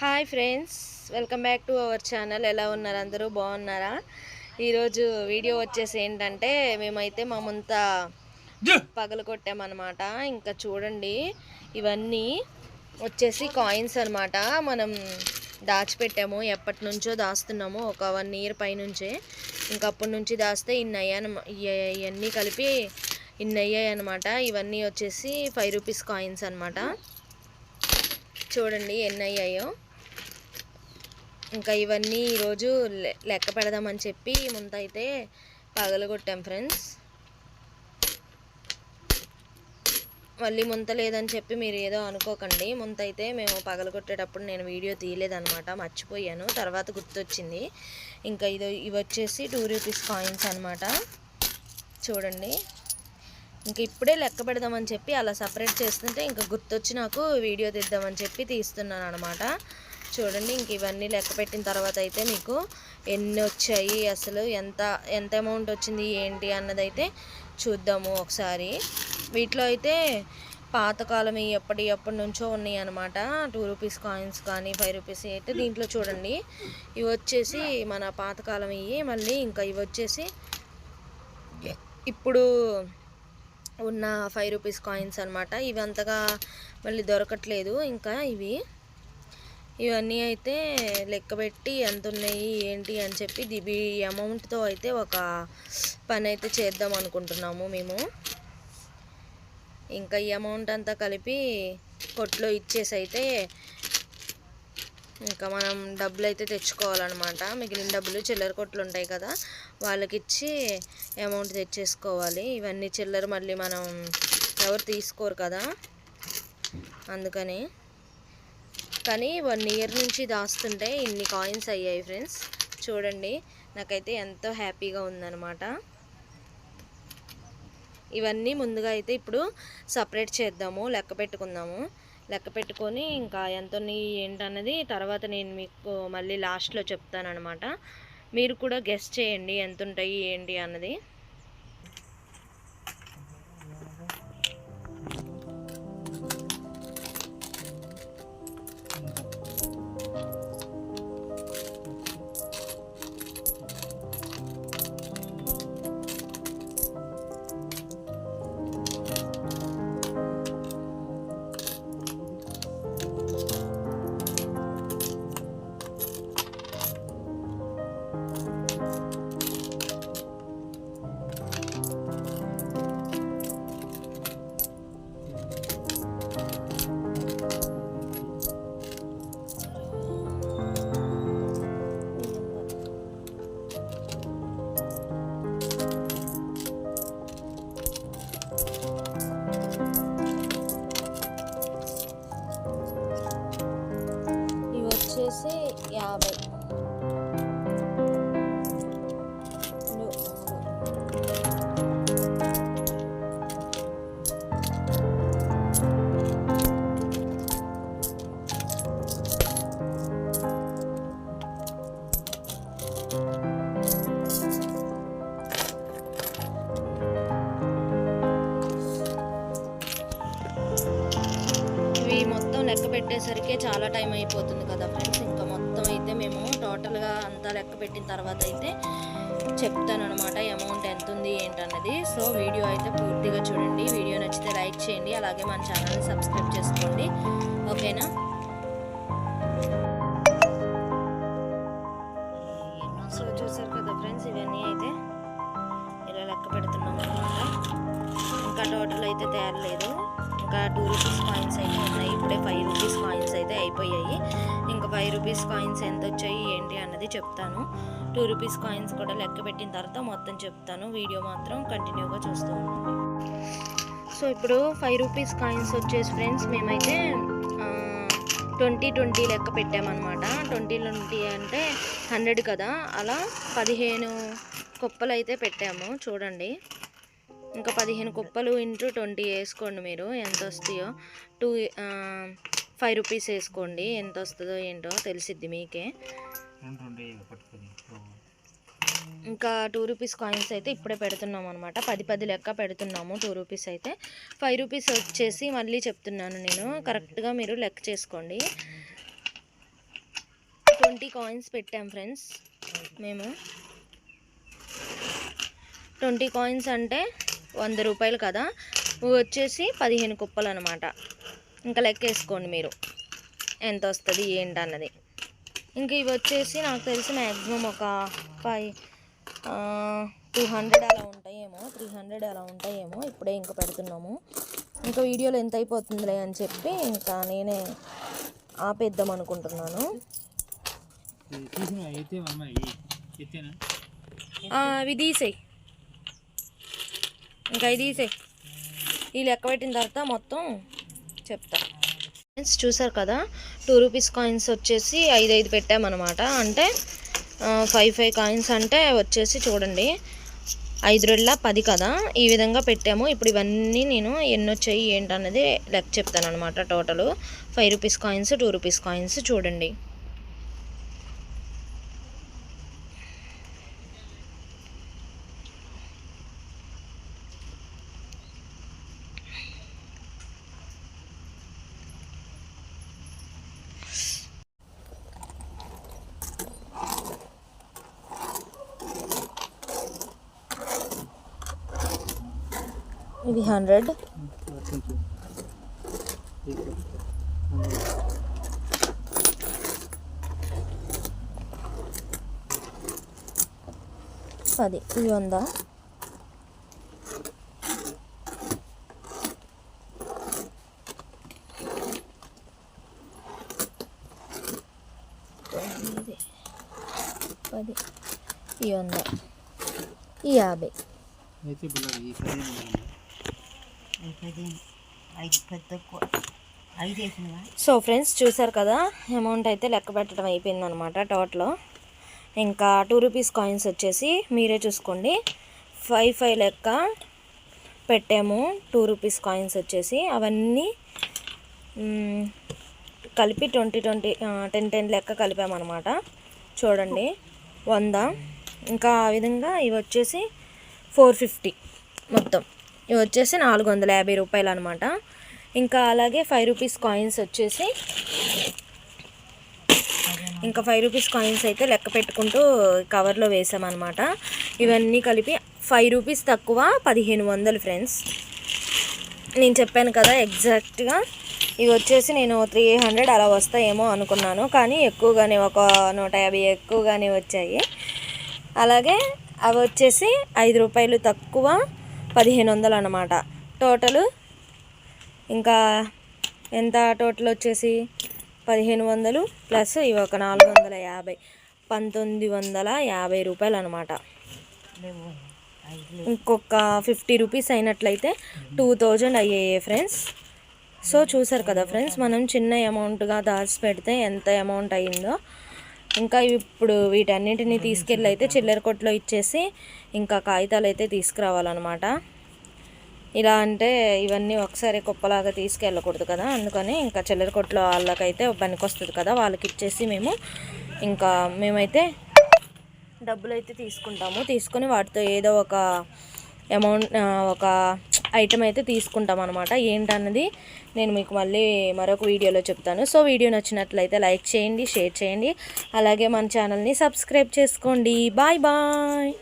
Hi friends welcome back to our channel ఎలా ఉన్నారు అందరూ? బాగున్నారా? ఈరోజు వీడియో వచ్చేసి ఏంటంటే మేమైతే మా ముంత పగలు కొట్టామన్నమాట ఇంకా చూడండి ఇవన్నీ వచ్చేసి కాయిన్స్ అన్నమాట. మనం దాచిపెట్టాము ఎప్పటి నుంచో దాస్తున్నాము ఒక వన్ ఇయర్ పైనుంచే. ఇంకా అప్పటి నుంచి దాస్తే ఇన్ని అయ్యాను ఇవన్నీ కలిపి ఇన్ని అయ్యాయి అనమాట ఇవన్నీ వచ్చేసి ఫైవ్ రూపీస్ కాయిన్స్ అన్నమాట. చూడండి ఎన్ని అయ్యాయో ఇంకా ఇవన్నీ ఈరోజు లె- లెక్క పెడదామని చెప్పి ముందైతే పగలగొట్టాం ఫ్రెండ్స్. మళ్ళీ ముంత లేదని చెప్పి మీరు ఏదో అనుకోకండి. ముంత అయితే మేము పగలగొట్టేటప్పుడు నేను వీడియో తీయలేదనమాట మర్చిపోయాను. తర్వాత గుర్తొచ్చింది. ఇంకా ఇది ఇవి వచ్చేసి టూ రూపీస్ కాయిన్స్ అనమాట చూడండి. ఇంక ఇప్పుడే లెక్క పెడదామని చెప్పి అలా సపరేట్ చేస్తుంటే ఇంకా గుర్తొచ్చి నాకు వీడియో తీద్దామని చెప్పి తీస్తున్నాను అనమాట చూడండి ఇంక ఇవన్నీ లెక్క పెట్టిన తర్వాత అయితే మీకు ఎన్ని వచ్చాయి అసలు ఎంత ఎంత అమౌంట్ వచ్చింది ఏంటి అన్నదైతే చూద్దాము ఒకసారి. వీటిలో అయితే పాతకాలం ఎప్పటి ఎప్పటి నుంచో ఉన్నాయి అనమాట టూ రూపీస్ కాయిన్స్ కానీ ఫైవ్ రూపీస్ అయితే దీంట్లో చూడండి. ఇవి వచ్చేసి మన పాతకాలం ఇవి మళ్ళీ ఇంకా ఇవి వచ్చేసి ఇప్పుడు ఉన్న ఫైవ్ రూపీస్ కాయిన్స్ అనమాట ఇవి అంతగా మళ్ళీ దొరకట్లేదు ఇంకా ఇవి ఇవన్నీ అయితే లెక్కబెట్టి ఎంత ఉన్నాయి ఏంటి అని చెప్పి దిబి అమౌంట్తో అయితే ఒక పని అయితే చేద్దాం అనుకుంటున్నాము మేము. ఇంకా ఈ అమౌంట్ అంతా కలిపి కొట్లో ఇచ్చేసి అయితే ఇంకా మనం డబ్బులు అయితే తెచ్చుకోవాలన్నమాట. మిగిలిన డబ్బులు చిల్లర కొట్లు ఉంటాయి కదా వాళ్ళకి ఇచ్చి అమౌంట్ తెచ్చేసుకోవాలి. ఇవన్నీ చిల్లర మళ్ళీ మనం ఎవరు తీసుకోరు కదా అందుకని కానీ వన్ ఇయర్ నుంచి దాస్తుంటే ఇన్ని కాయిన్స్ అయ్యాయి ఫ్రెండ్స్. చూడండి నాకైతే ఎంతో హ్యాపీగా ఉందన్నమాట. ఇవన్నీ ముందుగా అయితే ఇప్పుడు సపరేట్ చేద్దాము లెక్క పెట్టుకుందాము. లెక్క పెట్టుకొని ఇంకా ఎంత ఏంటన్నది తర్వాత నేను మీకు మళ్ళీ లాస్ట్లో చెప్తానమాట మీరు కూడా గెస్ట్ చేయండి ఎంత ఉంటాయి ఏంటి అన్నది. పెట్టేసరికి చాలా టైం అయిపోతుంది కదా ఫ్రెండ్స్. ఇంకా మొత్తం అయితే మేము టోటల్గా అంతా లెక్క పెట్టిన తర్వాత అయితే చెప్తానమాట అమౌంట్ ఎంత ఉంది ఏంటన్నది. సో వీడియో అయితే పూర్తిగా చూడండి. వీడియో నచ్చితే లైక్ చేయండి. అలాగే మన ఛానల్ని సబ్స్క్రైబ్ చేసుకోండి. ఓకేనా? సో చూసారు కదా ఫ్రెండ్స్ ఇవన్నీ అయితే. ఇలా లెక్క పెడుతున్నాం అనమాట ఇంకా టోటల్ అయితే తేరలేదు ఇంకా టూ రూపీస్ కాయిన్స్ అయితే ఉన్నాయి. ఇప్పుడే ఫైవ్ రూపీస్ కాయిన్స్ అయితే అయిపోయాయి. ఇంకా ఫైవ్ రూపీస్ కాయిన్స్ ఎంత వచ్చాయి ఏంటి అన్నది చెప్తాను. టూ రూపీస్ కాయిన్స్ కూడా లెక్క పెట్టిన తర్వాత మొత్తం చెప్తాను. వీడియో మాత్రం కంటిన్యూగా చూస్తూ ఉండండి. సో ఇప్పుడు ఫైవ్ రూపీస్ కాయిన్స్ వచ్చేసి ఫ్రెండ్స్ మేమైతే ట్వంటీ ట్వంటీ లెక్క పెట్టామన్నమాట. ట్వంటీ ట్వంటీ అంటే హండ్రెడ్ కదా. అలా పదిహేను కుప్పలు అయితే పెట్టాము. చూడండి. ఇంకా పదిహేను కుప్పలు ఇంటూ ట్వంటీ వేసుకోండి మీరు. ఎంత వస్తాయో? టూ ఫైవ్ రూపీస్ వేసుకోండి. ఎంత వస్తుందో ఏంటో తెలిసిద్ది మీకే. ఇంకా టూ రూపీస్ కాయిన్స్ అయితే ఇప్పుడే పెడుతున్నాం అనమాట పది పది లెక్క పెడుతున్నాము టూ రూపీస్ అయితే. ఫైవ్ రూపీస్ వచ్చేసి మళ్ళీ చెప్తున్నాను నేను. కరెక్ట్గా మీరు లెక్క చేసుకోండి. ట్వంటీ కాయిన్స్ పెట్టాం ఫ్రెండ్స్ మేము. ట్వంటీ కాయిన్స్ అంటే వంద రూపాయలు కదా. వచ్చేసి పదిహేను కుప్పలు అనమాట ఇంకా లెక్క వేసుకోండి మీరు. ఎంత వస్తుంది ఏంటి అన్నది. ఇంకా ఇవి వచ్చేసి నాకు తెలిసి మ్యాక్సిమం ఒక ఫైవ్ టూ హండ్రెడ్ అలా ఉంటాయేమో త్రీ హండ్రెడ్ అలా ఉంటాయేమో. ఇప్పుడే ఇంకా పెడుతున్నాము. ఇంకా వీడియోలో ఎంత అయిపోతుందిలే అని చెప్పి ఇంకా నేనే ఆపేద్దాం అనుకుంటున్నాను. అవి తీసేయి. ఇంకా ఇది తీసే ఈ లెక్క పెట్టిన తర్వాత మొత్తం చెప్తా. కాయిన్స్ చూసారు కదా? టూ రూపీస్ కాయిన్స్ వచ్చేసి ఐదు ఐదు పెట్టామన్నమాట. అంటే ఫైవ్ ఫైవ్ కాయిన్స్ అంటే వచ్చేసి చూడండి ఐదు రెళ్ళ పది కదా? ఈ విధంగా పెట్టాము. ఇప్పుడు ఇవన్నీ నేను ఎన్ని వచ్చాయి ఏంటన్నది లెక్క చెప్తాను అనమాట total five rupees coins two rupees coins చూడండి. ఇది హండ్రెడ్. పది ఇవి వంద. పది ఈ వంద. ఈ యాభై అయితే పిల్లలు ఈ పదిహేను ఐదు పెద్ద ఐదు వేసినవా సో ఫ్రెండ్స్ చూసారు కదా అమౌంట్ అయితే లెక్క పెట్టడం అయిపోయిందనమాట టోటల్ ఇంకా టూ రూపీస్ కాయిన్స్ వచ్చేసి మీరే చూసుకోండి ఫైవ్ ఫైవ్ లెక్క పెట్టాము టూ రూపీస్ కాయిన్స్ వచ్చేసి అవన్నీ కలిపి ట్వంటీ ట్వంటీ టెన్ టెన్ లెక్క కలిపామన్నమాట చూడండి వంద ఇంకా ఆ విధంగా ఇవి వచ్చేసి ఫోర్ ఫిఫ్టీ మొత్తం ఇవి వచ్చేసి నాలుగు వందల యాభై రూపాయలు అనమాట ఇంకా అలాగే ఫైవ్ రూపీస్ కాయిన్స్ వచ్చేసి ఇంకా ఫైవ్ రూపీస్ కాయిన్స్ అయితే లెక్క పెట్టుకుంటూ కవర్లో వేసామన్నమాట ఇవన్నీ కలిపి ఫైవ్ రూపీస్ తక్కువ పదిహేను వందలు ఫ్రెండ్స్ నేను చెప్పాను కదా ఎగ్జాక్ట్గా ఇవి వచ్చేసి నేను త్రీ హండ్రెడ్ అలా వస్తాయేమో అనుకున్నాను. కానీ ఎక్కువగానే ఒక నూట యాభై ఎక్కువగానే వచ్చాయి. అలాగే అవి వచ్చేసి ఐదు రూపాయలు తక్కువ పదిహేను వందలు అనమాట టోటలు ఇంకా ఎంత టోటల్ వచ్చేసి పదిహేను వందలు ప్లస్ ఇవి ఒక నాలుగు వందల యాభై పంతొమ్మిది వందల యాభై రూపాయలు అనమాట ఇంకొక ఫిఫ్టీ రూపీస్ అయినట్లయితే టూ థౌజండ్ అయ్యాయి ఫ్రెండ్స్. సో చూసారు కదా ఫ్రెండ్స్ మనం చిన్న అమౌంట్గా దాచి పెడితే ఎంత అమౌంట్ అయ్యిందో. ఇంకా ఇప్పుడు వీటన్నిటిని తీసుకెళ్ళి అయితే చిల్లర కొట్లో ఇచ్చేసి ఇంకా కాగితాలు అయితే తీసుకురావాలన్నమాట. ఇలా అంటే ఇవన్నీ ఒకసారి కుప్పలాగా తీసుకెళ్ళకూడదు కదా అందుకని ఇంకా చిల్లర కొట్లో వాళ్ళకైతే పనికొస్తుంది కదా వాళ్ళకి ఇచ్చేసి మేము ఇంకా మేమైతే డబ్బులు అయితే తీసుకుంటాము. తీసుకొని వాటితో ఏదో ఒక అమౌంట్ ఒక ఐటమ్ అయితే తీసుకుంటాం అనమాట ఏంటన్నది నేను మీకు మళ్ళీ మరొక వీడియోలో చెప్తాను. సో వీడియో నచ్చినట్లయితే లైక్ చేయండి షేర్ చేయండి. అలాగే మన ఛానల్ని సబ్స్క్రైబ్ చేసుకోండి. Bye bye.